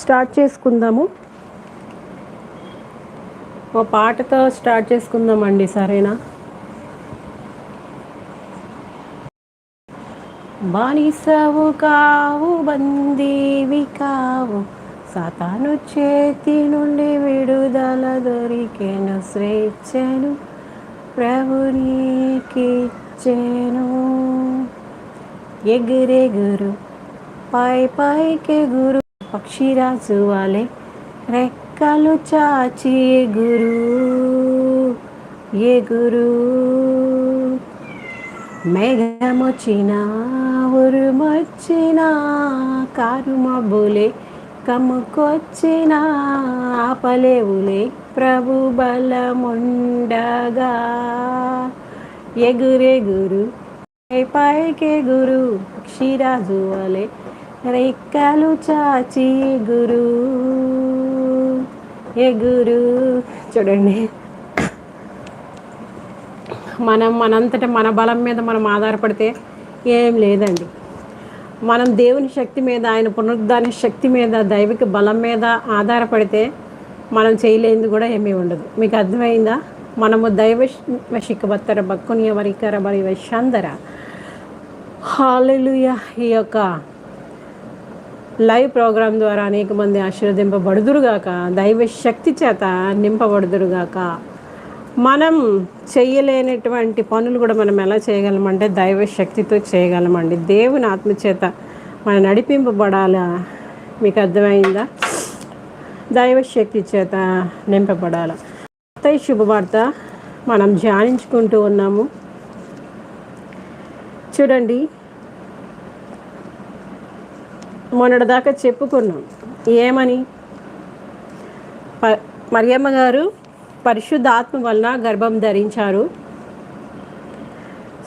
Start చేసుకుందాము. ఓ పాటతో start చేసుకుందామండి సరేనా? బానిసవు కావు బందీవి కావు సాతాను చేతి నుండి విడుదల దొరికెను స్వేచ్ఛను ప్రభునికిచ్చెను. ఎగురెగురు పై పైకి గురు పక్షిరాజు వాలే రెక్కలు చాచి ఎగురు ఎగురు. మేఘమొచ్చిన ఉరుమొచ్చిన కారు మబ్బులే కమ్ముకొచ్చిన ఆపలేవులే ప్రభు బలముండగా. ఎగురెగురు పై పైకి గురు పక్షిరాజు వలే రెక్కలు చాచి ఎగురు ఎగురు. చూడండి. మనం మనంతట మన బలం మీద మనం ఆధారపడితే ఏం లేదండి. మనం దేవుని శక్తి మీద ఆయన పునరుద్ధాన శక్తి మీద దైవిక బలం మీద ఆధారపడితే మనం చేయలేనిది కూడా ఏమీ ఉండదు. మీకు అర్థమైందా? మనము దైవ వశికబత్తర బక్కుని వరికర బరి వశాంధర హాలెలుయ ఈ యొక్క లైవ్ ప్రోగ్రాం ద్వారా అనేక మంది ఆశీర్వదింపబడుదురుగాక దైవ శక్తి చేత నింపబడుదురుగాక. మనం చేయలేనటువంటి పనులు కూడా మనం ఎలా చేయగలమంటే దైవ శక్తితో చేయగలమండి. దేవుని ఆత్మచేత మనం నడిపింపబడాలా? మీకు అర్థమైందా? దైవ శక్తి చేత నింపబడాల? అత్తయ్య శుభవార్త మనం ధ్యానించుకుంటూ ఉన్నాము. చూడండి మొన్నటిదాకా చెప్పుకున్నాం. ఏమని? ప మరియమ్మ గారు పరిశుద్ధాత్మ వలన గర్భం ధరించారు.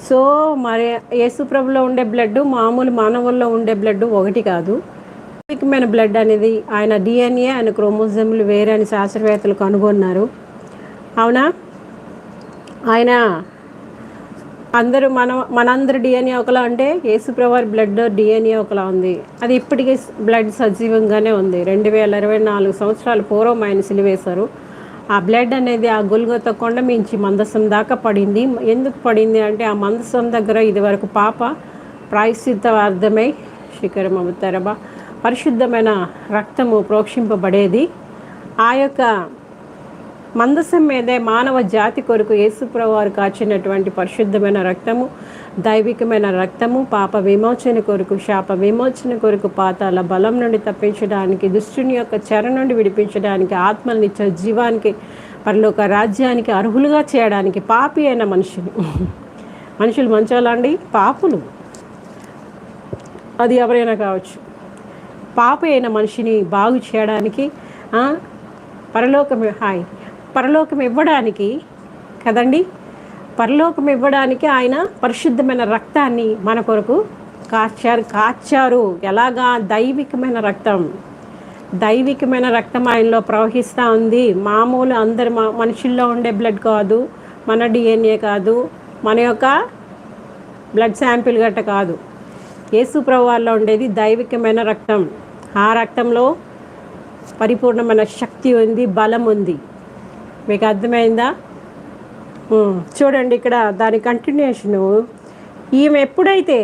సో మరి యేసుప్రభులో ఉండే బ్లడ్ మామూలు మానవుల్లో ఉండే బ్లడ్ ఒకటి కాదు. ప్రత్యేకమైన బ్లడ్ అనేది ఆయన డిఎన్ఏ ఆయన క్రోమోజమ్లు వేరే అని శాస్త్రవేత్తలు కనుగొన్నారు. అవునా? ఆయన అందరూ మన మనందరి డిఎన్ఏ ఒకలా అంటే యేసుప్రవారి బ్లడ్ డిఎన్ఏ ఒకలా ఉంది. అది ఇప్పటికీ బ్లడ్ సజీవంగానే ఉంది. రెండు వేల ఇరవై నాలుగు సంవత్సరాల పూర్వం ఆయన సిలివేశారు. ఆ బ్లడ్ అనేది ఆ గొలుగొత కొండ మించి మందసం దాకా పడింది. ఎందుకు పడింది అంటే ఆ మందసం దగ్గర ఇదివరకు పాప ప్రాయశ్చిత్తార్థమై శిఖరం అవుతారబా పరిశుద్ధమైన రక్తము ప్రోక్షింపబడేది. ఆ యొక్క మందసం మీదే మానవ జాతి కొరకు యేసుప్రవారు కాచినటువంటి పరిశుద్ధమైన రక్తము దైవికమైన రక్తము పాప విమోచన కొరకు శాప విమోచన కొరకు పాతాల బలం నుండి తప్పించడానికి దుష్టుని యొక్క చెర నుండి విడిపించడానికి ఆత్మనిచ్చే జీవానికి పరలోక రాజ్యానికి అర్హులుగా చేయడానికి పాపి అయిన మనుషులు. మనుషులు మంచోళ్ళండి? పాపులు. అది ఎవరైనా కావచ్చు. పాప అయిన మనిషిని బాగు చేయడానికి పరలోకం హాయ్ పరలోకం ఇవ్వడానికి కదండి? పరలోకం ఇవ్వడానికి ఆయన పరిశుద్ధమైన రక్తాన్ని మన కొరకు కాచారు కాచారు. ఎలాగా? దైవికమైన రక్తం. దైవికమైన రక్తం ఆయనలో ప్రవహిస్తూ ఉంది. మామూలు అందరి మనుషుల్లో ఉండే బ్లడ్ కాదు మన డిఎన్ఏ కాదు మన యొక్క బ్లడ్ శాంపిల్ గట్ట కాదు. యేసు ప్రభువాల్లో ఉండేది దైవికమైన రక్తం. ఆ రక్తంలో పరిపూర్ణమైన శక్తి ఉంది బలం ఉంది. మీకు అర్థమైందా? చూడండి ఇక్కడ దాని కంటిన్యూషను ఈమె ఎప్పుడైతే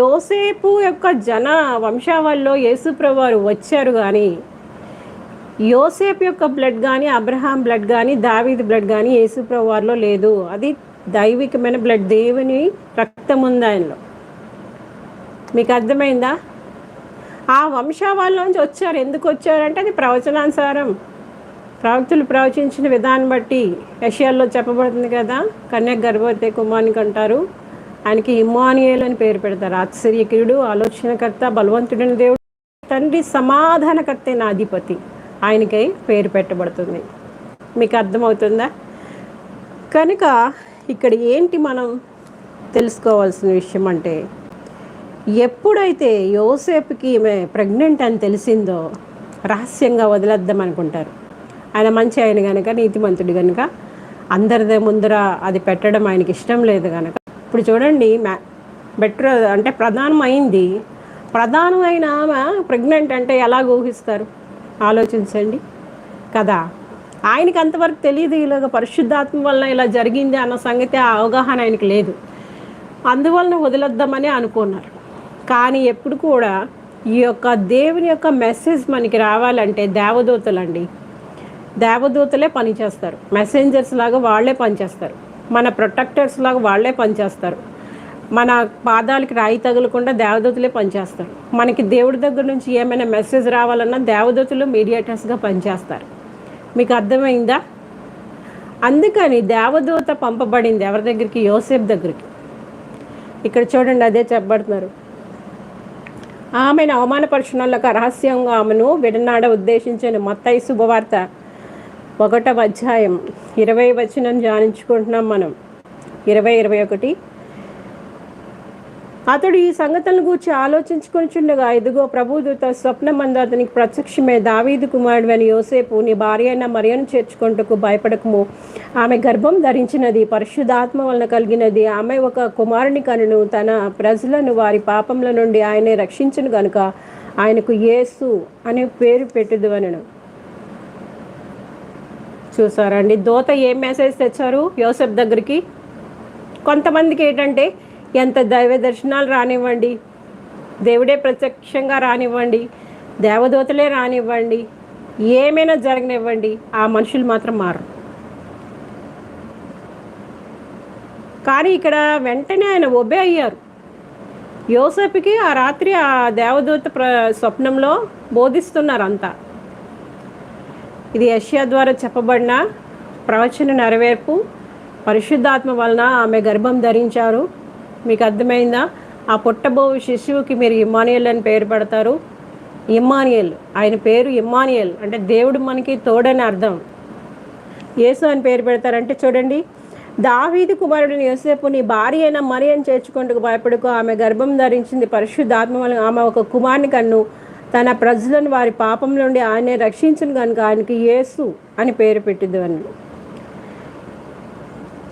యోసేపు యొక్క జన వంశావళిలో యేసుప్రవారు వచ్చారు కానీ యోసేపు యొక్క బ్లడ్ కానీ అబ్రహాం బ్లడ్ కానీ దావీద్ బ్లడ్ కానీ యేసుప్రవారిలో లేదు. అది దైవికమైన బ్లడ్ దేవుని రక్తం ఉంది ఆయనలో మీకు అర్థమైందా? ఆ వంశావళిలోంచి వచ్చారు. ఎందుకు వచ్చారంటే అది ప్రవచనానుసారం. ప్రవక్తులు ప్రవచించిన విధానం బట్టి యషయాల్లో చెప్పబడుతుంది కదా కన్యా గర్భవతి కుమానికి అంటారు. ఆయనకి ఇమానియల్ అని పేరు పెడతారు. ఆశ్చర్యకరుడు ఆలోచనకర్త బలవంతుడైన దేవుడు. తండ్రి సమాధానకర్త అయిన అధిపతి. ఆయనకై పేరు పెట్టబడుతుంది. మీకు అర్థమవుతుందా? కనుక ఇక్కడ ఏంటి మనం తెలుసుకోవాల్సిన విషయం అంటే ఎప్పుడైతే యోసేపుకి ఈమె ప్రెగ్నెంట్ అని తెలిసిందో రహస్యంగా వదిలేద్దాం అనుకుంటారు. ఆయన మంచి ఆయన కనుక నీతిమంతుడు కనుక అందరిదే ముందర అది పెట్టడం ఆయనకి ఇష్టం లేదు కనుక ఇప్పుడు చూడండి మ్యా బెటర్ అంటే ప్రధానమైంది ప్రధానమైన ఆమె ప్రెగ్నెంట్ అంటే ఎలా ఊహిస్తారు? ఆలోచించండి. కదా? ఆయనకి అంతవరకు తెలియదు ఇలాగ పరిశుద్ధాత్మ వలన ఇలా జరిగింది అన్న సంగతి ఆ అవగాహన ఆయనకి లేదు. అందువలన వదిలేద్దామని అనుకున్నారు. కానీ ఎప్పుడు కూడా ఈ యొక్క దేవుని యొక్క మెసేజ్ మనకి రావాలంటే దేవదూతలండి దేవదూతలే పనిచేస్తారు. మెసెంజర్స్ లాగా వాళ్ళే పనిచేస్తారు. మన ప్రొటెక్టర్స్ లాగా వాళ్ళే పనిచేస్తారు. మన పాదాలకి రాయి తగలకుండా దేవదూతలే పనిచేస్తారు. మనకి దేవుడి దగ్గర నుంచి ఏమైనా మెసేజ్ రావాలన్నా దేవదూతలు మీడియేటర్స్గా పనిచేస్తారు. మీకు అర్థమైందా? అందుకని దేవదూత పంపబడింది ఎవరి దగ్గరికి? యోసేఫ్ దగ్గరికి. ఇక్కడ చూడండి అదే చెప్పబడుతున్నారు. ఆమెను అవమానపరచునలకు రహస్యంగా ఆమెను విడనాడ ఉద్దేశించిన మత్తయి శుభవార్త ఒకటవ అధ్యాయం. ఇరవై వచనం ధ్యానించుకుంటున్నాం మనం. ఇరవై ఇరవై ఒకటి. అతడు ఈ సంగతులను గూర్చి ఆలోచించుకొనిచుండగా ఇదిగో ప్రభుదూత స్వప్నమందు అతనికి ప్రత్యక్షమే దావీదు కుమారుడు అని యోసేపు నీ భార్య అయిన మరియను చేర్చుకుంటకు భయపడకము. ఆమె గర్భం ధరించినది పరిశుద్ధాత్మ వలన కలిగినది. ఆమె ఒక కుమారుని కనును. తన ప్రజలను వారి పాపముల నుండి ఆయనే రక్షించను గనుక ఆయనకు యేసు అనే పేరు పెట్టుదు అనను చూసారండి. దోత ఏం మెసేజ్ తెచ్చారు? యోసెఫ్ దగ్గరికి? కొంతమందికి ఏంటంటే ఎంత దైవ దర్శనాలు రానివ్వండి దేవుడే ప్రత్యక్షంగా రానివ్వండి దేవదూతలే రానివ్వండి ఏమైనా జరగనివ్వండి ఆ మనుషులు మాత్రం మారు కానీ ఇక్కడ వెంటనే ఆయన ఒబే అయ్యారు. యోసేపుకి ఆ రాత్రి ఆ దేవదూత ప్ర స్వప్నంలో బోధిస్తున్నారు అంతా ఇది యష్యా ద్వారా చెప్పబడిన ప్రవచన నెరవేర్పు. పరిశుద్ధాత్మ వలన ఆమె గర్భం ధరించారు. మీకు అర్థమైందా? ఆ పుట్టబో శిశువుకి మీరు ఇమ్మానియల్ అని పేరు పెడతారు. ఇమ్మానియల్ ఆయన పేరు ఇమ్మానియల్. అంటే దేవుడు మనకి తోడని అర్థం. యేసు అని పేరు పెడతారంటే చూడండి దావీది కుమారుడిని యోసేపు నీ భార్య అయిన మరి అని చేర్చుకుంటూ భయపడుకో. ఆమె గర్భం ధరించింది పరిశుద్ధాత్మ వలన. ఆమె ఒక కుమారుని కన్ను తన ప్రజలను వారి పాపం నుండి ఆయనే రక్షించను కనుక ఆయనకి యేసు అని పేరు పెట్టింది అని.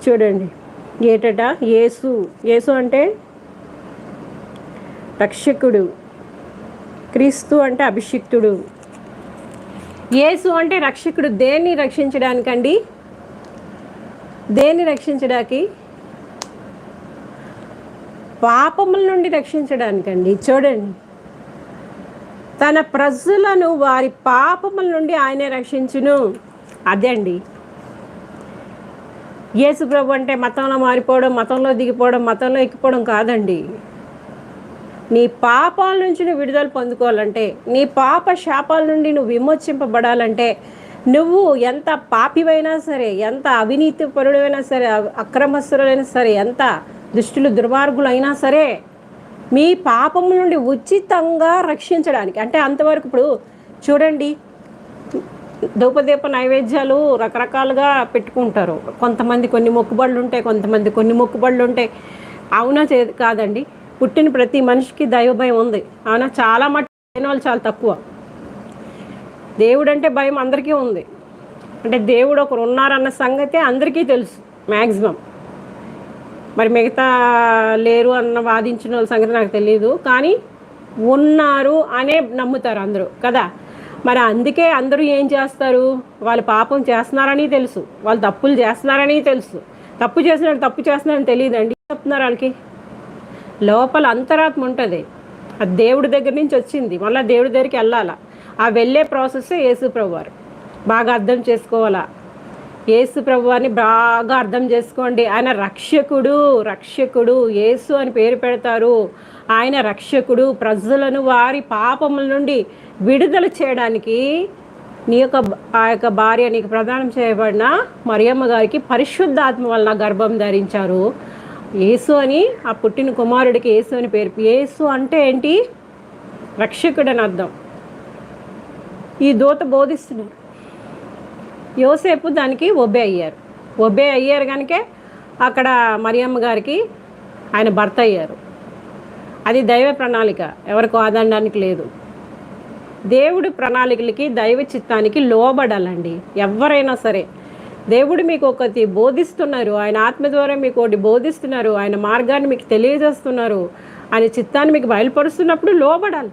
చూడండి ఏటట? యేసు. యేసు అంటే రక్షకుడు. క్రీస్తు అంటే అభిషిక్తుడు. యేసు అంటే రక్షకుడు. దేన్ని రక్షించడానికండి? దేన్ని రక్షించడానికి పాపముల నుండి రక్షించడానికండి. చూడండి తన ప్రజలను వారి పాపముల నుండి ఆయనే రక్షించును. అదే అండి. యేసు ప్రభు అంటే మతంలో మారిపోవడం మతంలో దిగిపోవడం మతంలో ఎక్కిపోవడం కాదండి. నీ పాపాల నుంచి నువ్వు విడుదల పొందుకోవాలంటే నీ పాప శాపాల నుండి నువ్వు విమోచింపబడాలంటే నువ్వు ఎంత పాపివైనా సరే ఎంత అవినీతి పరుడైనా సరే అక్రమస్తులైనా సరే ఎంత దుష్టులు దుర్మార్గులైనా సరే మీ పాపము నుండి ఉచితంగా రక్షించడానికి. అంటే అంతవరకు ఇప్పుడు చూడండి దూపదీప నైవేద్యాలు రకరకాలుగా పెట్టుకుంటారు. కొంతమంది కొన్ని మొక్కుబళ్ళు ఉంటాయి కొంతమంది కొన్ని మొక్కుబళ్ళు ఉంటాయి. అవునా చే కాదండి. పుట్టిన ప్రతి మనిషికి దైవభయం ఉంది. అవునా? చాలా మట్టి లేని వాళ్ళు చాలా తక్కువ. దేవుడు అంటే భయం అందరికీ ఉంది. అంటే దేవుడు ఒకరు ఉన్నారన్న సంగతి అందరికీ తెలుసు మ్యాక్సిమం మరి మిగతా లేరు అన్న వాదించిన వాళ్ళ సంగతి నాకు తెలియదు కానీ ఉన్నారు అనే నమ్ముతారు అందరూ కదా? మరి అందుకే అందరూ ఏం చేస్తారు? వాళ్ళు పాపం చేస్తున్నారని తెలుసు. వాళ్ళు తప్పులు చేస్తున్నారని తెలుసు. తప్పు చేసినాడు తప్పు చేస్తున్నారని తెలియదండి చెప్తున్నారు వాళ్ళకి? లోపల అంతరాత్మ ఉంటుంది. అది దేవుడి దగ్గర నుంచి వచ్చింది. మళ్ళీ దేవుడి దగ్గరికి వెళ్ళాలా? ఆ వెళ్ళే ప్రాసెస్ యేసు ప్రభు బాగా అర్థం చేసుకోవాలా? యేసు ప్రభువాన్ని బాగా అర్థం చేసుకోండి. ఆయన రక్షకుడు రక్షకుడు యేసు అని పేరు పెడతారు. ఆయన రక్షకుడు ప్రజలను వారి పాపముల నుండి విడుదల చేయడానికి నీ యొక్క ఆ యొక్క భార్య నీకు ప్రదానం చేయబడిన మరియమ్మ గారికి పరిశుద్ధాత్మ వలన గర్భం ధరించారు. యేసు అని ఆ పుట్టిన కుమారుడికి యేసు అని పేరు యేసు అంటే ఏంటి? రక్షకుడు అని అర్థం. ఈ దూత బోధిస్తున్నారు. యోసేపు దానికి ఒబే అయ్యారు. ఒబే అయ్యారు కనుక అక్కడ మరియమ్మ గారికి ఆయన భర్త అయ్యారు. అది దైవ ప్రణాళిక ఎవరికి ఆదండానికి లేదు. దేవుడి ప్రణాళికలకి దైవ చిత్తానికి లోబడాలండి. ఎవరైనా సరే. దేవుడు మీకు ఒకటి బోధిస్తున్నారు ఆయన ఆత్మ ద్వారా మీకు ఒకటి బోధిస్తున్నారు ఆయన మార్గాన్ని మీకు తెలియజేస్తున్నారు ఆయన చిత్తాన్ని మీకు బయలుపరుస్తున్నప్పుడు లోబడాలి.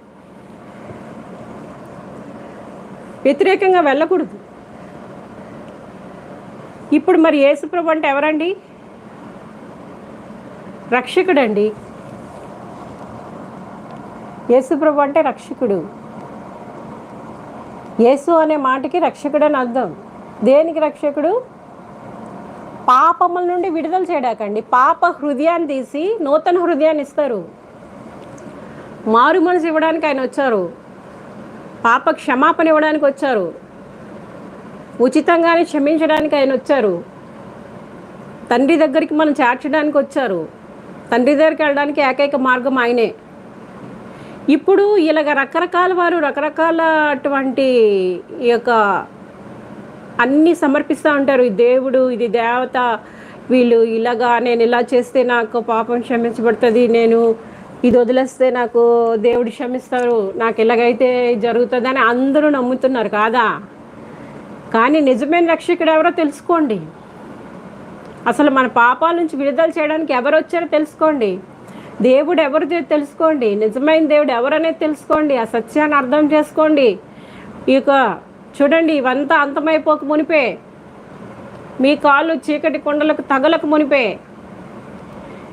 వ్యతిరేకంగా వెళ్ళకూడదు. ఇప్పుడు మరి యేసుప్రభు అంటే ఎవరండి? రక్షకుడండి. యేసుప్రభు అంటే రక్షకుడు. యేసు అనే మాటకి రక్షకుడు అని అర్థం. దేనికి రక్షకుడు? పాపముల నుండి విడుదల చేయడాకండి పాప హృదయాన్ని తీసి నూతన హృదయాన్ని ఇస్తారు. మారు మనసు ఇవ్వడానికి ఆయన వచ్చారు. పాప క్షమాపణ ఇవ్వడానికి వచ్చారు. ఉచితంగానే క్షమించడానికి ఆయన వచ్చారు. తండ్రి దగ్గరికి మనం చేర్చడానికి వచ్చారు. తండ్రి దగ్గరికి వెళ్ళడానికి ఏకైక మార్గం ఆయనే. ఇప్పుడు ఇలాగ రకరకాల వారు రకరకాల అటువంటి ఈ యొక్క అన్నీ సమర్పిస్తూ ఉంటారు. ఈ దేవుడు ఇది దేవత వీళ్ళు ఇలాగా నేను ఇలా చేస్తే నాకు పాపం క్షమించబడుతుంది. నేను ఇది వదిలేస్తే నాకు దేవుడు క్షమిస్తారు. నాకు ఇలాగైతే జరుగుతుంది అని అందరూ నమ్ముతున్నారు కాదా? కానీ నిజమైన రక్షకుడు ఎవరో తెలుసుకోండి. అసలు మన పాపాల నుంచి విడుదల చేయడానికి ఎవరు వచ్చారో తెలుసుకోండి. దేవుడు ఎవరు తెలుసుకోండి. నిజమైన దేవుడు ఎవరనేది తెలుసుకోండి. ఆ సత్యాన్ని అర్థం చేసుకోండి. ఈ యొక్క చూడండి ఇవంతా అంతమైపోక మునిపే. మీ కాళ్ళు చీకటి కొండలకు తగలకు మునిపే.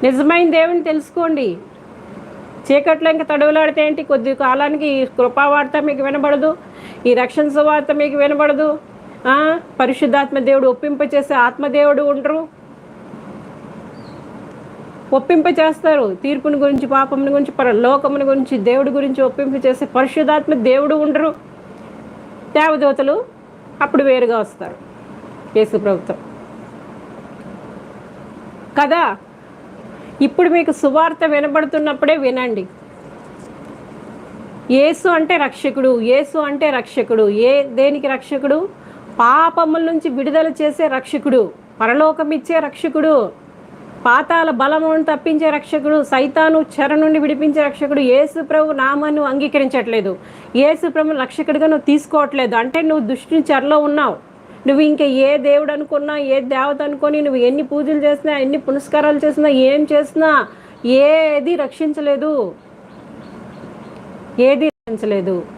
నిజమైన దేవుని తెలుసుకోండి. చీకట్లో ఇంకా తడవలాడితే ఏంటి? కొద్ది కాలానికి ఈ కృపావార్త మీకు వినబడదు. ఈ రక్షణ సువార్త మీకు వినబడదు. పరిశుద్ధాత్మ దేవుడు ఒప్పింపచేసే ఆత్మదేవుడు ఉండరు. ఒప్పింప చేస్తారు. తీర్పుని గురించి పాపముని గురించి పర లోకముని గురించి దేవుడి గురించి ఒప్పింప చేసే పరిశుద్ధాత్మ దేవుడు ఉండరు. దేవదూతలు అప్పుడు వేరుగా వస్తారు. యేసు ప్రభుత్వం. కదా? ఇప్పుడు మీకు సువార్త వినబడుతున్నప్పుడే వినండి. యేసు అంటే రక్షకుడు యేసు అంటే రక్షకుడు. ఏ దేనికి రక్షకుడు? పాపముల నుంచి విడుదల చేసే రక్షకుడు పరలోకమిచ్చే రక్షకుడు పాతాల బలమును తప్పించే రక్షకుడు సైతాను చెర నుండి విడిపించే రక్షకుడు యేసు ప్రభు నామాన్ని అంగీకరించట్లేదు. యేసు ప్రభు రక్షకుడిగా నువ్వు తీసుకోవట్లేదు. అంటే నువ్వు దుష్టిని చెరలో ఉన్నావు. నువ్వు ఇంకా ఏ దేవుడు అనుకున్నా ఏ దేవత అనుకొని నువ్వు ఎన్ని పూజలు చేసినా ఎన్ని పునస్కారాలు చేసినా ఏం చేసినా ఏది రక్షించలేదు. ఏది రక్షించలేదు.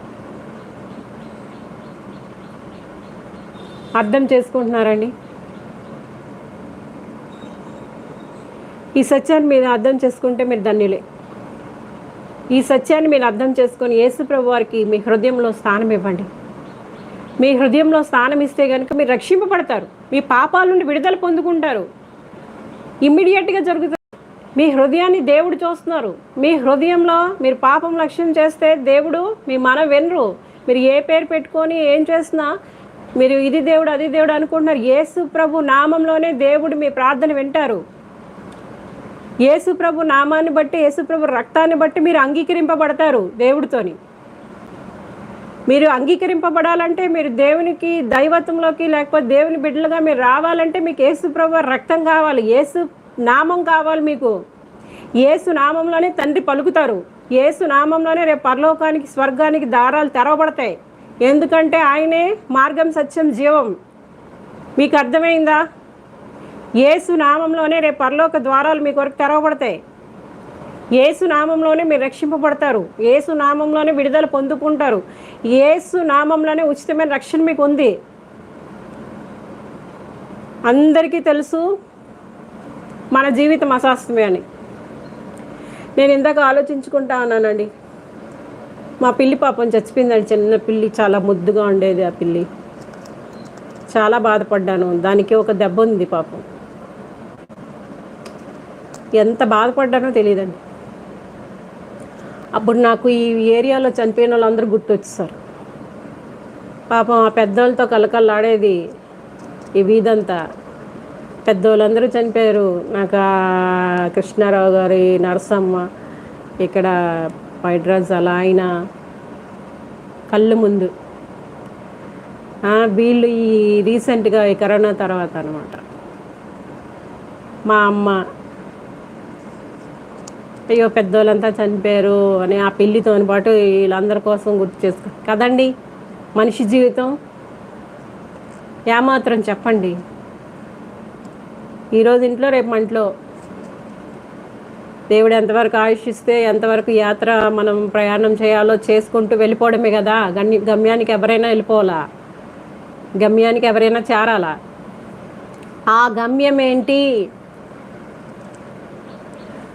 అర్థం చేసుకుంటున్నారండి? ఈ సత్యాన్ని మీరు అర్థం చేసుకుంటే మీరు ధన్యులే. ఈ సత్యాన్ని మీరు అర్థం చేసుకొని యేసు ప్రభు వారికి మీ హృదయంలో స్థానం ఇవ్వండి. మీ హృదయంలో స్థానం ఇస్తే కనుక మీరు రక్షింపబడతారు. మీ పాపాల నుండి విడుదల పొందుకుంటారు. ఇమ్మీడియట్గా జరుగుతుంది. మీ హృదయాన్ని దేవుడు చూస్తున్నారు. మీ హృదయంలో మీరు పాపం లక్ష్యం చేస్తే దేవుడు మీ మన వినరు. మీరు ఏ పేరు పెట్టుకొని ఏం చేసినా మీరు ఇది దేవుడు అది దేవుడు అనుకుంటున్నారు. యేసు ప్రభు నామంలోనే దేవుడు మీ ప్రార్థన వింటారు. యేసు ప్రభు నామాన్ని బట్టి యేసు ప్రభు రక్తాన్ని బట్టి మీరు అంగీకరింపబడతారు దేవుడితోని. మీరు అంగీకరింపబడాలంటే మీరు దేవునికి దైవత్వంలోకి లేకపోతే దేవుని బిడ్డలుగా మీరు రావాలంటే మీకు యేసు ప్రభు రక్తం కావాలి యేసు నామం కావాలి మీకు. ఏసు నామంలోనే తండ్రి పలుకుతారు. యేసు నామంలోనే రేపు పరలోకానికి స్వర్గానికి దారాలు తెరవబడతాయి. ఎందుకంటే ఆయనే మార్గం సత్యం జీవం. మీకు అర్థమైందా? ఏసు నామంలోనే రేపు పరలోక ద్వారాలు మీ కొరకు తెరవబడతాయి. ఏసు నామంలోనే మీరు రక్షింపబడతారు. ఏసు నామంలోనే విడుదల పొందుకుంటారు. ఏసు నామంలోనే ఉచితమైన రక్షణ మీకు ఉంది. అందరికీ తెలుసు మన జీవితం అశాస్త్రమే అని. నేను ఇందాక ఆలోచించుకుంటా ఉన్నానండి. మా పిల్లి పాపం చచ్చిపోయిందండి చిన్న పిల్లి చాలా ముద్దుగా ఉండేది ఆ పిల్లి. చాలా బాధపడ్డాను. దానికి ఒక దెబ్బ ఉంది పాపం. ఎంత బాధపడ్డానో తెలియదండి. అప్పుడు నాకు ఈ ఏరియాలో చనిపోయిన వాళ్ళందరూ గుర్తొచ్చేసారు. పాపం ఆ పెద్దోళ్ళతో కలకల్లాడేది ఈ వీధంతా. పెద్దోళ్ళందరూ చనిపోయారు. నాకు కృష్ణారావు గారి నరసమ్మ ఇక్కడ హైడ్రాజ్ అలా ఆయన కళ్ళు ముందు. వీళ్ళు ఈ రీసెంట్గా ఈ కరోనా తర్వాత అనమాట మా అమ్మ అయ్యో పెద్దోళ్ళంతా చనిపోయారు అని ఆ పెళ్ళితో పాటు వీళ్ళందరి కోసం గుర్తు చేసుకో కదండి మనిషి జీవితం? ఏమాత్రం చెప్పండి. ఈరోజు ఇంట్లో రేపు మంట్లో దేవుడు ఎంతవరకు ఆయుషిస్తే ఎంతవరకు యాత్ర మనం ప్రయాణం చేయాలో చేసుకుంటూ వెళ్ళిపోవడమే కదా. గమ్య గమ్యానికి ఎవరైనా వెళ్ళిపోవాలా? గమ్యానికి ఎవరైనా చేరాలా? ఆ గమ్యం ఏంటి?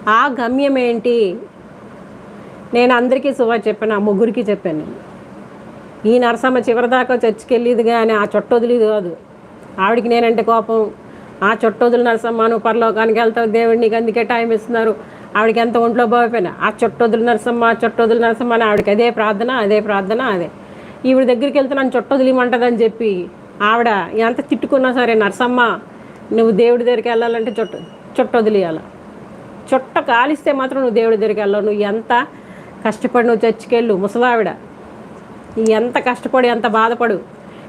ఆ గమ్యం ఏంటి? నేను అందరికీ సువా చెప్పాను ఆ ముగ్గురికి చెప్పాను. నేను ఈ నరసమ్మ చివరిదాకా చర్చికి వెళ్ళేది కానీ ఆ చుట్ట వదిలేదు కాదు. ఆవిడికి నేనంటే కోపం. ఆ చుట్ట వదిలి నరసమ్మ నువ్వు పరలోకానికి వెళ్తావు దేవుడు నీకు అందుకే టైం ఇస్తున్నారు. ఆవిడకి ఎంత ఒంట్లో బాగుపోయినా ఆ చుట్టొదులు నరసమ్మ ఆ నరసమ్మ అని ఆవిడకి అదే ప్రార్థన అదే ప్రార్థన అదే. ఈవిడ దగ్గరికి వెళ్తే నన్ను చుట్టొదిలిమంటదని చెప్పి ఆవిడ ఎంత తిట్టుకున్నా సరే నరసమ్మ నువ్వు దేవుడి దగ్గరికి వెళ్ళాలంటే చుట్ట చుట్టొదిలియాల చుట్ట కాలిస్తే మాత్రం నువ్వు దేవుడి దగ్గరికి వెళ్ళవు. నువ్వు ఎంత కష్టపడి నువ్వు చర్చికెళ్ళు ముసలావిడ. నీ ఎంత కష్టపడి ఎంత బాధపడు.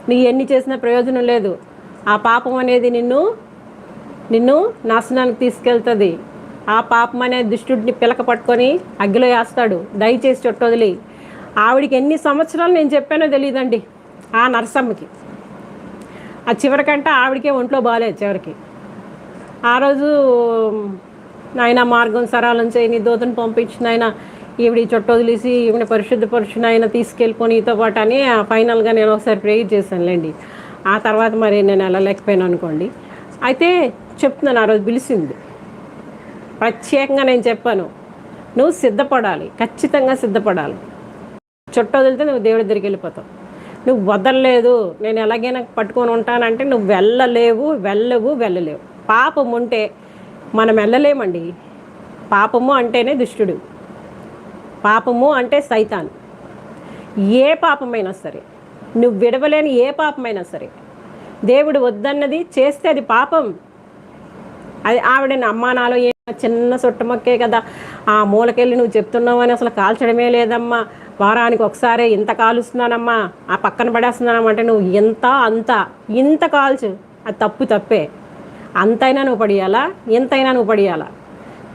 నీ ఎన్ని చేసిన ప్రయోజనం లేదు. ఆ పాపం అనేది నిన్ను నిన్ను నాశనానికి తీసుకెళ్తుంది. ఆ పాపం అనే దుష్టుడిని పిలక పట్టుకొని అగ్గిలో వేస్తాడు. దయచేసి చుట్టొదిలి ఆవిడికి ఎన్ని సంవత్సరాలు నేను చెప్పానో తెలియదండి ఆ నరసమ్మకి. ఆ చివరికంటే ఆవిడకే ఒంట్లో బాగాలేదు చివరికి. ఆ రోజు నాయన మార్గం సరాలం చేయని దూతను పంపించిన ఆయన ఈవిడ చుట్ట వదిలేసి ఈవిడ పరిశుద్ధ పరుషుని ఆయన తీసుకెళ్ళిపోయి నీతో పాటు అని ఆ ఫైనల్గా నేను ఒకసారి ప్రేయర్ చేశానులేండి. ఆ తర్వాత మరి నేను వెళ్ళలేకపోయాను అనుకోండి. అయితే చెప్తున్నాను ఆ రోజు పిలిచింది. ప్రత్యేకంగా నేను చెప్పాను. నువ్వు సిద్ధపడాలి. ఖచ్చితంగా సిద్ధపడాలి. చుట్ట వదిలితే నువ్వు దేవుడి దగ్గరికి వెళ్ళిపోతావు. నువ్వు వదలలేదు. నేను ఎలాగైనా పట్టుకొని ఉంటానంటే నువ్వు వెళ్ళలేవు వెళ్ళవు వెళ్ళలేవు. పాపం ఉంటే మనం వెళ్ళలేమండి. పాపము అంటేనే దుష్టుడు. పాపము అంటే సైతాన్. ఏ పాపమైనా సరే నువ్వు విడవలేని ఏ పాపమైనా సరే దేవుడు వద్దన్నది చేస్తే అది పాపం. అది ఆవిడని అమ్మానాలో ఏ చిన్న సుట్టమక్కే కదా. ఆ మూలకెళ్ళి నువ్వు చెప్తున్నావు అని అసలు కాల్చడమే లేదమ్మా. వారానికి ఒకసారి ఇంత కాలుస్తున్నానమ్మా. ఆ పక్కన పడేస్తున్నానమ్మా అంటే నువ్వు ఇంత అంత ఇంత కాల్చు. అది తప్పు తప్పే. అంతైనా నువ్వు పడియాలా? ఇంతైనా నువ్వు పడియాలా?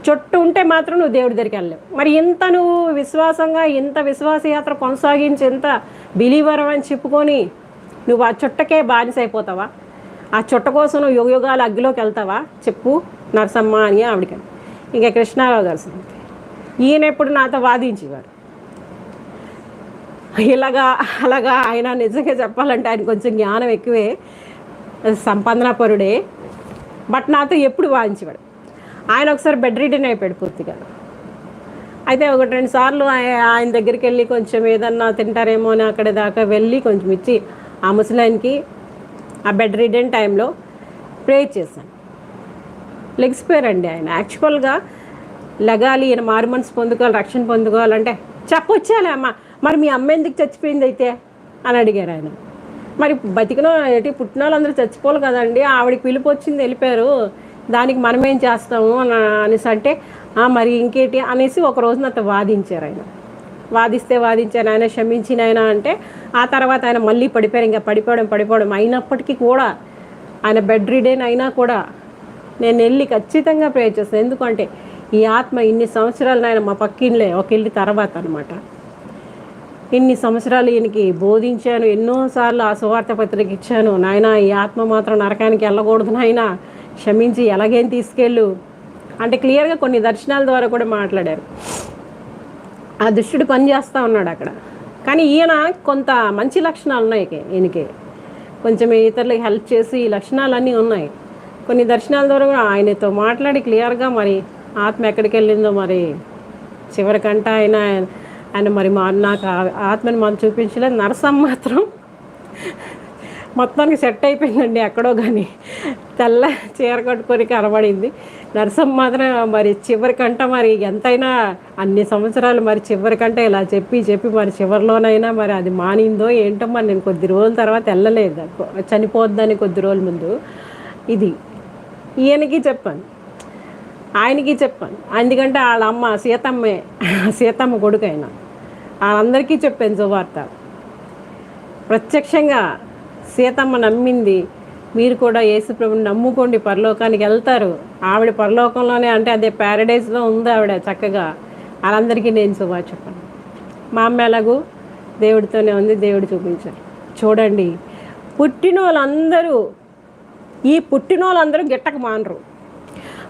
చుట్టూ ఉంటే మాత్రం నువ్వు దేవుడి దగ్గరికి వెళ్ళలేవు. మరి ఇంత నువ్వు విశ్వాసంగా ఇంత విశ్వాసయాత్ర కొనసాగించి ఇంత బిలీవరం అని చెప్పుకొని నువ్వు ఆ చుట్టకే బానిస అయిపోతావా ఆ చుట్ట కోసం నువ్వు యుగ యుగాలు అగ్గిలోకి వెళ్తావా? చెప్పు నరసమ్మ అని ఆవిడకి. ఇంకా కృష్ణారావు గారు సంగతి. ఈయన ఎప్పుడు నాతో వాదించేవారు. ఇలాగా అలాగా ఆయన నిజంగా చెప్పాలంటే ఆయన కొంచెం జ్ఞానం ఎక్కువే సంపాదనాపరుడే బట్ నాతో ఎప్పుడు వాదించేవాడు. ఆయన ఒకసారి బెడ్ రీడన్ అయిపోయాడు పూర్తిగా. అయితే ఒకటి రెండు సార్లు ఆయన దగ్గరికి వెళ్ళి కొంచెం ఏదన్నా తింటారేమో అని అక్కడ దాకా వెళ్ళి కొంచెం ఇచ్చి ఆ ముసలాయనకి ఆ బెడ్ రిడెన్ టైంలో ప్రే చేశాను. లెగిసిపోయారండి ఆయన. యాక్చువల్గా లగాలి ఈయన మారు మనసు పొందుకోవాలి రక్షణ పొందుకోవాలంటే చెప్పొచ్చాలే అమ్మ. మరి మీ అమ్మ ఎందుకు చచ్చిపోయింది అయితే? అని అడిగారు ఆయన. మరి బతికిన ఏంటి పుట్టిన వాళ్ళందరూ చచ్చిపోవాలి కదండి. ఆవిడకి పిలుపు వచ్చింది వెళ్ళిపోయారు. దానికి మనం ఏం చేస్తాము అని అనేసి అంటే మరి ఇంకేంటి? అనేసి ఒక రోజు నాతో వాదించారు ఆయన. వాదిస్తే వాదించాను ఆయన క్షమించిన ఆయన అంటే ఆ తర్వాత ఆయన మళ్ళీ పడిపోయారు. ఇంకా పడిపోవడం పడిపోవడం అయినప్పటికీ కూడా ఆయన బెడ్ రీడేన్ అయినా కూడా నేను వెళ్ళి ఖచ్చితంగా ప్రే చేస్తాను. ఎందుకంటే ఈ ఆత్మ ఇన్ని సంవత్సరాలు ఆయన మా పక్కిండ్లే ఒక ఇల్లు తర్వాత అనమాట ఇన్ని సంవత్సరాలు ఈయనకి బోధించాను ఎన్నోసార్లు ఆ సువార్త పత్రిక ఇచ్చాను. నాయన ఈ ఆత్మ మాత్రం నరకానికి వెళ్ళకూడదు నాయన. క్షమించి ఎలాగేం తీసుకెళ్ళు. అంటే క్లియర్గా కొన్ని దర్శనాల ద్వారా కూడా మాట్లాడారు. ఆ దుష్టుడు పని చేస్తూ ఉన్నాడు అక్కడ. కానీ ఈయన కొంత మంచి లక్షణాలు ఉన్నాయి ఈయనకి- కొంచెం ఇతరులకు హెల్ప్ చేసి ఈ లక్షణాలన్నీ ఉన్నాయి. కొన్ని దర్శనాల ద్వారా కూడా ఆయనతో మాట్లాడి క్లియర్గా మరి ఆత్మ ఎక్కడికి వెళ్ళిందో మరి చివరికంట ఆయన ఆయన మరి మా నాకు ఆత్మని మనం చూపించలేదు. నరసం మాత్రం మొత్తానికి సెట్ అయిపోయిందండి ఎక్కడో కానీ. తెల్ల చీర కట్టుకొని కనబడింది. నరసం మాత్రం మరి చివరికంట మరి ఎంతైనా అన్ని సంవత్సరాలు మరి చివరికంట ఇలా చెప్పి చెప్పి మరి చివరిలోనైనా మరి అది మానిందో ఏంటో మరి నేను కొద్ది రోజుల తర్వాత వెళ్ళలేదు. చనిపోద్దని కొద్ది రోజుల ముందు. ఇది ఈయనకి చెప్పాను. ఆయనకి చెప్పాను. ఎందుకంటే వాళ్ళ అమ్మ సీతమ్మే సీతమ్మ కొడుకు అయినా వాళ్ళందరికీ చెప్పాను సువార్త ప్రత్యక్షంగా సీతమ్మ నమ్మింది. మీరు కూడా యేసుప్రభుని నమ్ముకోండి పరలోకానికి వెళ్తారు. ఆవిడ పరలోకంలోనే అంటే అదే ప్యారడైజ్లో ఉంది ఆవిడ చక్కగా. వాళ్ళందరికీ నేను శుభా చెప్పాను. మా అమ్మ ఎలాగూ దేవుడితోనే ఉంది దేవుడు చూపించారు. చూడండి పుట్టిన వాళ్ళందరూ ఈ పుట్టిన వాళ్ళందరూ గిట్టక మానరు.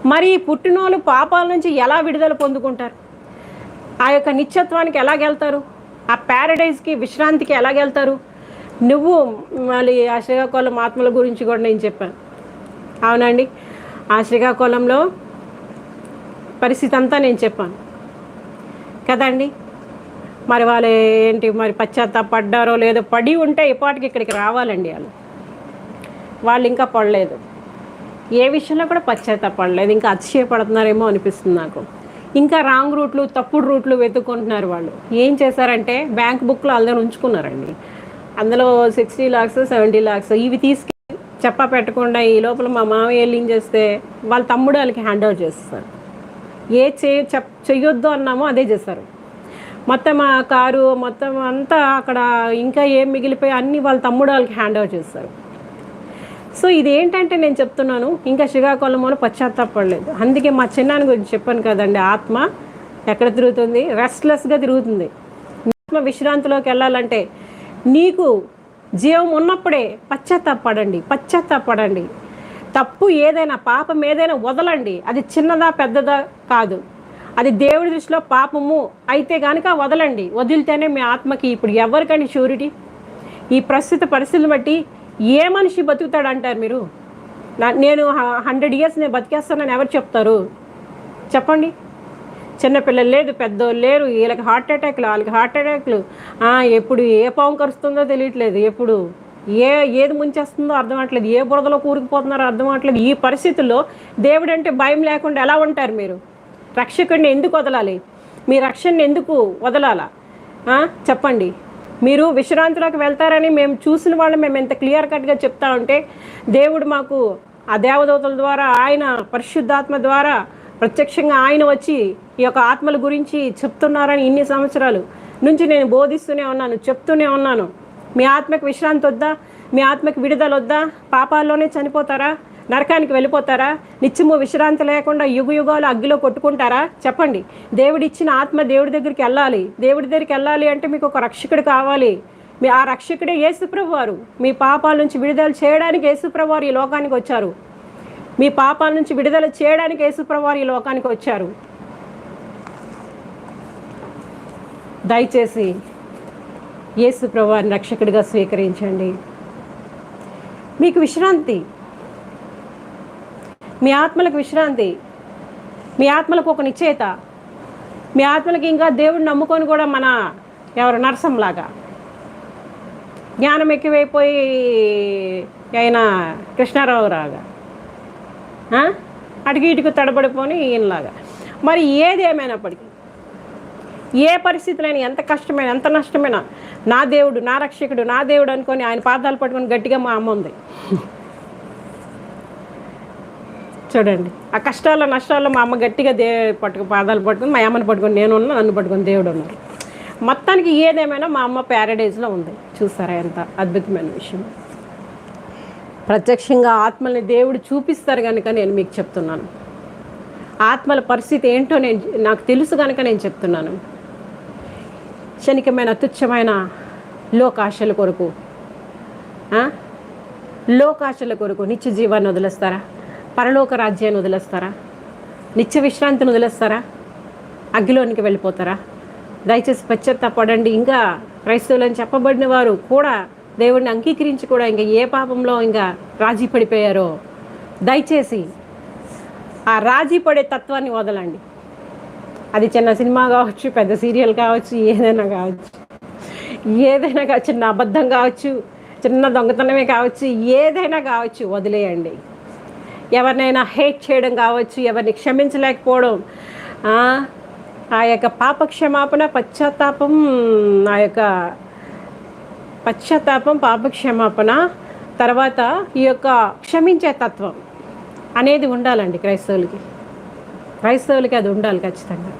మరి ఈ పుట్టిన వాళ్ళు పాపాల నుంచి ఎలా విడుదల పొందుకుంటారు? ఆ యొక్క నిత్యత్వానికి ఎలాగెళ్తారు? ఆ ప్యారడైజ్కి విశ్రాంతికి ఎలాగెళ్తారు? నువ్వు మళ్ళీ ఆ శ్రీకాకుళం ఆత్మల గురించి కూడా నేను చెప్పాను. అవునండి. ఆ శ్రీకాకుళంలో పరిస్థితి అంతా నేను చెప్పాను. కదండి? మరి వాళ్ళు ఏంటి మరి పశ్చాత్తాపడ్డారో లేదో పడి ఉంటే ఇప్పటికి ఇక్కడికి రావాలండి వాళ్ళు. వాళ్ళు ఇంకా పడలేదు. ఏ విషయంలో కూడా పశ్చాత్తాపడలేదు. ఇంకా అతిశయపడుతున్నారేమో అనిపిస్తుంది నాకు. ఇంకా రాంగ్ రూట్లు తప్పుడు రూట్లు వెతుక్కుంటున్నారు వాళ్ళు. ఏం చేశారంటే బ్యాంక్ బుక్లో అందరూ ఉంచుకున్నారండి. అందులో సిక్స్టీ లాక్స్ సెవెంటీ లాక్స్ ఇవి తీసుకు చెప్ప పెట్టకుండా ఈ లోపల మా మామయ్య ఏం చేస్తే వాళ్ళ తమ్ముడు వాళ్ళకి హ్యాండ్ ఓవర్ చేస్తారు. ఏ చే చెప్ చెయ్యొద్దు అన్నామో అదే చేస్తారు. మొత్తం ఆ కారు మొత్తం అంతా అక్కడ ఇంకా ఏం మిగిలిపోయి అన్ని వాళ్ళ తమ్ముడు వాళ్ళకి హ్యాండ్ ఓవర్ చేస్తారు. సో ఇది ఏంటంటే నేను చెప్తున్నాను ఇంకా శ్రీకాకుళంలో పశ్చాత్తాపడలేదు. అందుకే మా చిన్నాన్ని గురించి చెప్పాను కదండి ఆత్మ ఎక్కడ తిరుగుతుంది? రెస్ట్లెస్గా తిరుగుతుంది. ఆత్మ విశ్రాంతిలోకి వెళ్ళాలంటే నీకు జీవం ఉన్నప్పుడే పశ్చాత్తాపడండి పశ్చాత్తాపడండి తప్పు ఏదైనా పాపం ఏదైనా వదలండి. అది చిన్నదా పెద్దదా కాదు. అది దేవుడి దృష్టిలో పాపము అయితే కనుక వదలండి. వదిలితేనే మీ ఆత్మకి ఇప్పుడు ఎవరికండి షూరిటీ? ఈ ప్రస్తుత పరిస్థితిని బట్టి ఏ మనిషి బతుకుతాడు అంటారు మీరు నేను హండ్రెడ్ ఇయర్స్ నేను బతికేస్తానని ఎవరు చెప్తారు? చెప్పండి. చిన్నపిల్లలు లేదు పెద్దోళ్ళు లేరు వీళ్ళకి హార్ట్ అటాక్లు వాళ్ళకి హార్ట్ అటాక్లు. ఎప్పుడు ఏ పాము కరుస్తుందో తెలియట్లేదు ఎప్పుడు ఏ ఏది ముంచేస్తుందో అర్థం అవట్లేదు ఏ బురదలో కూరుకుపోతున్నారో అర్థం అవట్లేదు ఈ పరిస్థితుల్లో దేవుడు అంటే భయం లేకుండా ఎలా ఉంటారు మీరు? రక్షకుడిని ఎందుకు వదలాలి? మీ రక్షణని ఎందుకు వదలాలా? చెప్పండి. మీరు విశ్రాంతిలోకి వెళ్తారని మేము చూసిన వాళ్ళు మేము ఎంత క్లియర్ కట్గా చెప్తా ఉంటే దేవుడు మాకు ఆ దేవదూతల ద్వారా ఆయన పరిశుద్ధాత్మ ద్వారా ప్రత్యక్షంగా ఆయన వచ్చి ఈ యొక్క ఆత్మల గురించి చెప్తున్నారని ఇన్ని సంవత్సరాలు నుంచి నేను బోధిస్తూనే ఉన్నాను చెప్తూనే ఉన్నాను. మీ ఆత్మకు విశ్రాంతి వద్దా? మీ ఆత్మకు విడుదల వద్దా? పాపాల్లోనే చనిపోతారా? నరకానికి వెళ్ళిపోతారా? నిత్యము విశ్రాంతి లేకుండా యుగ యుగాలు అగ్గిలో కొట్టుకుంటారా? చెప్పండి. దేవుడిచ్చిన ఆత్మ దేవుడి దగ్గరికి వెళ్ళాలి. దేవుడి దగ్గరికి వెళ్ళాలి అంటే మీకు ఒక రక్షకుడు కావాలి. మీ ఆ రక్షకుడే యేసుప్రభు వారు మీ పాపాల నుంచి విడుదల చేయడానికి యేసుప్రభు వారు ఈ లోకానికి వచ్చారు. మీ పాపాల నుంచి విడుదల చేయడానికి యేసుప్రవారు ఈ లోకానికి వచ్చారు. దయచేసి యేసు ప్రభువారిని రక్షకుడిగా స్వీకరించండి. మీకు విశ్రాంతి. మీ ఆత్మలకు విశ్రాంతి. మీ ఆత్మలకు ఒక నిశ్చేత మీ ఆత్మలకు ఇంకా దేవుడిని నమ్ముకొని కూడా మన ఎవరు? నరసంలాగా. జ్ఞానం ఎక్కువైపోయి ఆయన కృష్ణారావు రాగా. అటుకి ఇటుకు తడబడిపోని ఈయనలాగా. మరి ఏది ఏమైనప్పటికీ ఏ పరిస్థితులైనా ఎంత కష్టమైన ఎంత నష్టమైనా నా దేవుడు నా రక్షకుడు నా దేవుడు అనుకొని ఆయన పాదాలు పట్టుకొని గట్టిగా మా అమ్మ ఉంది. చూడండి ఆ కష్టాల్లో నష్టాల్లో మా అమ్మ గట్టిగా దే పట్టుకు పాదాలు పట్టుకొని మా అమ్మని పట్టుకొని నేను ఉన్నా నన్ను పట్టుకొని దేవుడు ఉన్నారు మొత్తానికి ఏదేమైనా మా అమ్మ ప్యారడైజ్లో ఉంది. చూస్తారా ఎంత అద్భుతమైన విషయం. ప్రత్యక్షంగా ఆత్మల్ని దేవుడు చూపిస్తారు కనుక నేను మీకు చెప్తున్నాను. ఆత్మల పరిస్థితి ఏంటో నేను నాకు తెలుసు కనుక నేను చెప్తున్నాను. క్షణికమైన తుచ్చమైన లోకాశల కొరకు లోకాశల కొరకు నిత్య జీవాన్ని వదిలేస్తారా? పరలోక రాజ్యాన్ని వదిలేస్తారా? నిత్య విశ్రాంతిని వదిలేస్తారా? అగ్గిలోనికి వెళ్ళిపోతారా? దయచేసి పశ్చాత్తాపడండి ఇంకా క్రైస్తవులని చెప్పబడిన వారు కూడా దేవుడిని అంగీకరించి కూడా ఇంకా ఏ పాపంలో ఇంకా రాజీ పడిపోయారో దయచేసి ఆ రాజీ పడే తత్వాన్ని వదలండి. అది చిన్న సినిమా కావచ్చు పెద్ద సీరియల్ కావచ్చు ఏదైనా కావచ్చు. ఏదైనా కావచ్చు చిన్న అబద్ధం కావచ్చు చిన్న దొంగతనమే కావచ్చు ఏదైనా కావచ్చు వదిలేయండి. ఎవరినైనా హేట్ చేయడం కావచ్చు ఎవరిని క్షమించలేకపోవడం ఆ, ఆ యొక్క పాప క్షమాపణ పశ్చాత్తాపం ఆ యొక్క పశ్చాత్తాపం పాపక్షమాపణ తర్వాత ఈ యొక్క క్షమించే తత్వం అనేది ఉండాలండి క్రైస్తవులకి. క్రైస్తవులకి అది ఉండాలి ఖచ్చితంగా.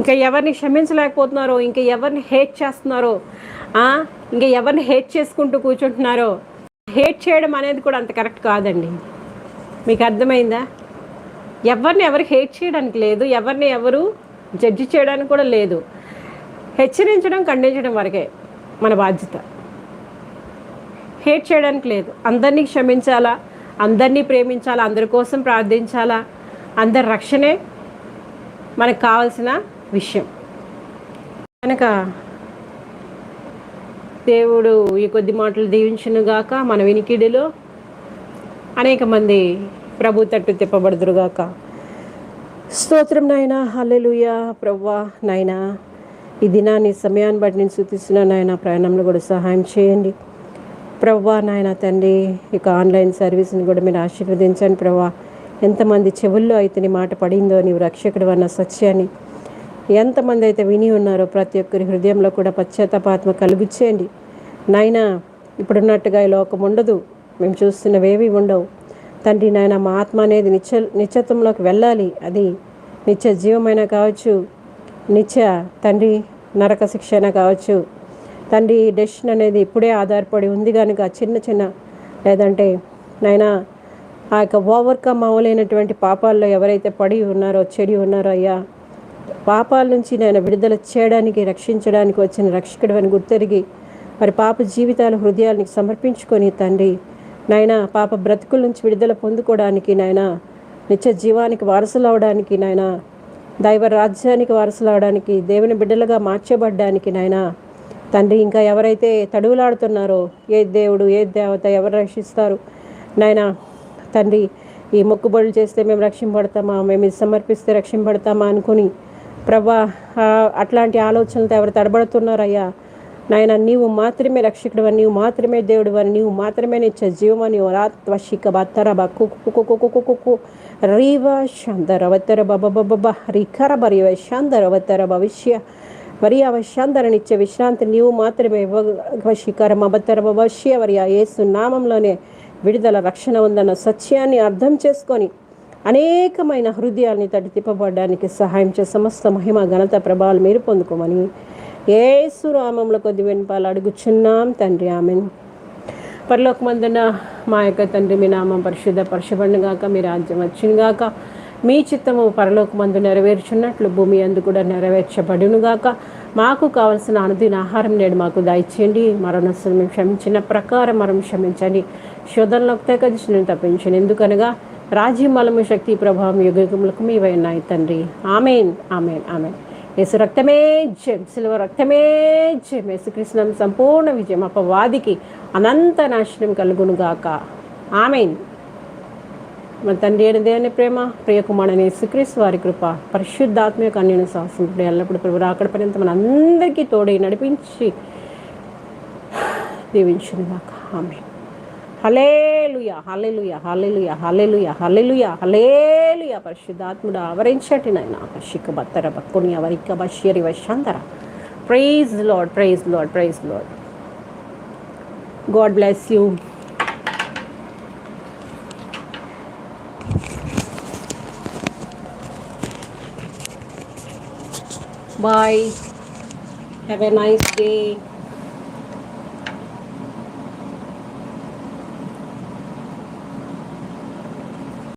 ఇంకా ఎవరిని క్షమించలేకపోతున్నారో ఇంకా ఎవరిని హేట్ చేస్తున్నారో ఇంకా ఎవరిని హేట్ చేసుకుంటూ కూర్చుంటున్నారో హేట్ చేయడం అనేది కూడా అంత కరెక్ట్ కాదండి. మీకు అర్థమైందా? ఎవరిని ఎవరు హేట్ చేయడానికి లేదు ఎవరిని ఎవరు జడ్జి చేయడానికి కూడా లేదు. హెచ్చరించడం ఖండించడం వరకే. మన బాధ్యత. హేట్ చేయడానికి లేదు. అందరినీ క్షమించాలా? అందరినీ ప్రేమించాలా? అందరి కోసం ప్రార్థించాలా? అందరి రక్షణే మనకు కావాల్సిన విషయం. కనుక దేవుడు ఈ కొద్ది మాటలు దీవించునుగాక మన వినికిడిలో అనేక మంది ప్రభు తట్టు తిప్పబడుదురుగాక. స్తోత్రం నాయన. హల్లెలూయా. ప్రవ్వా నాయనా. ఈ దినాన్ని సమయాన్ని బట్టి నేను సూచిస్తున్నాను ఆయన ప్రయాణంలో కూడా సహాయం చేయండి. ప్రభా నాయన తండ్రి ఇక ఆన్లైన్ సర్వీస్ని కూడా మీరు ఆశీర్వదించండి ప్రభా ఎంతమంది చెవుల్లో అయితే నీ మాట పడిందో నీవు రక్షకుడు అన్న సత్యాన్ని ఎంతమంది అయితే విని ఉన్నారో ప్రతి ఒక్కరి హృదయంలో కూడా పశ్చాత్తాపాత్మ కలిగించేయండి నాయనా ఇప్పుడున్నట్టుగా ఈ లోకం ఉండదు మేము చూస్తున్నవేవి ఉండవు. తండ్రి నాయన మా ఆత్మ అనేది నిత్య నిత్యత్వంలోకి వెళ్ళాలి. అది నిత్య జీవమైన కావచ్చు. నిత్య తండ్రి నరక శిక్షణ కావచ్చు. తండ్రి డెసిషన్ అనేది ఇప్పుడే ఆధారపడి ఉంది కనుక చిన్న చిన్న లేదంటే నాయన ఆ యొక్క ఓవర్కమ్ అవ్వలేనటువంటి పాపాల్లో ఎవరైతే పడి ఉన్నారో చెడి ఉన్నారో అయ్యా పాపాల నుంచి నేను విడుదల చేయడానికి రక్షించడానికి వచ్చిన రక్షకుడు అని గుర్తెరిగి మరి పాప జీవితాల హృదయానికి సమర్పించుకొని తండ్రి నాయన పాప బ్రతుకుల నుంచి విడుదల పొందుకోవడానికి నాయన నిత్య జీవానికి వారసులు అవడానికి నాయన దైవ రాజ్యానికి వారసులవడానికి దేవుని బిడ్డలుగా మార్చబడ్డానికి నాయన. తండ్రి ఇంకా ఎవరైతే తడువులాడుతున్నారో ఏ దేవుడు ఏ దేవత ఎవరు రక్షిస్తారు? నాయన తండ్రి ఈ మొక్కుబడులు చేస్తే మేము రక్షింపడతామా మేము ఇది సమర్పిస్తే రక్షింపడతామా అనుకుని ప్రభా అట్లాంటి ఆలోచనలతో ఎవరు తడబడుతున్నారయ్యా? నాయన నీవు మాత్రమే రక్షకుడు అని నీవు మాత్రమే దేవుడు అని నీవు మాత్రమే నిత్య జీవమని రాత్వశిక బత్తర? బక్కు రీవ శాంతర వత్తర బబ రికర రిఖర బరివ శాంతర వత్తర భవిష్య. వరి అవశాంతర విశ్రాంతి. నీవు మాత్రమే వశికర మబత్తర భవిష్య. వరియా ఏసు నామంలోనే విడుదల రక్షణ ఉందన్న సత్యాన్ని అర్థం చేసుకొని అనేకమైన హృదయాల్ని తట్టి తిప్పబడడానికి సహాయం చే సమస్త మహిమ ఘనత ప్రభావాలు మీరు పొందుకోమని ఏసు రామంలో కొద్ది వెనుపాలు అడుగుచున్నాం తండ్రి ఆమెన్. పరలోకమందున మా యొక్క తండ్రి మీ నామం పరిశుద్ధ పరచబడిన మీ రాజ్యం వచ్చిన గాక. మీ చిత్తము పరలోకమందు నెరవేర్చున్నట్లు భూమి అందు కూడా నెరవేర్చబడును గాక. మాకు కావలసిన అనుదిన ఆహారం నేడు మాకు దయచేయండి. మరణస్తులు మేము క్షమించిన ప్రకారం మనం క్షమించండి. శోధనలోకి తెగదిశను తప్పించండి. ఎందుకనగా రాజ్యం బలము శక్తి ప్రభావం యుగములకు మీవైనాయి తండ్రి. Amen amen amen. యేసు రక్తమే జయం సిల్వ రక్తమే జయం. యేసుకృష్ణం సంపూర్ణ విజయం. అపవాదికి అనంత నాశనం కలుగును గాక. ఆమెన్. మన తండ్రి అయిన దేవుని ప్రేమ ప్రియకుమారుని యేసుక్రీస్తు వారి కృప పరిశుద్ధాత్మ యొక్క అన్యుని సాహసం ఇప్పుడు ఎల్లప్పుడు ప్రభు అక్కడ పర్యంత మన అందరికీ తోడై నడిపించి దీవించును గాక. Amen. hallelujah hallelujah hallelujah hallelujah hallelujah hallelujah పరిశుద్ధాత్ముడు ఆవరించటి నాయన శిఖ బత్తర బక్కుని అవరిక బష్యరి వశాంతర praise Lord praise Lord praise Lord God bless you bye have a nice day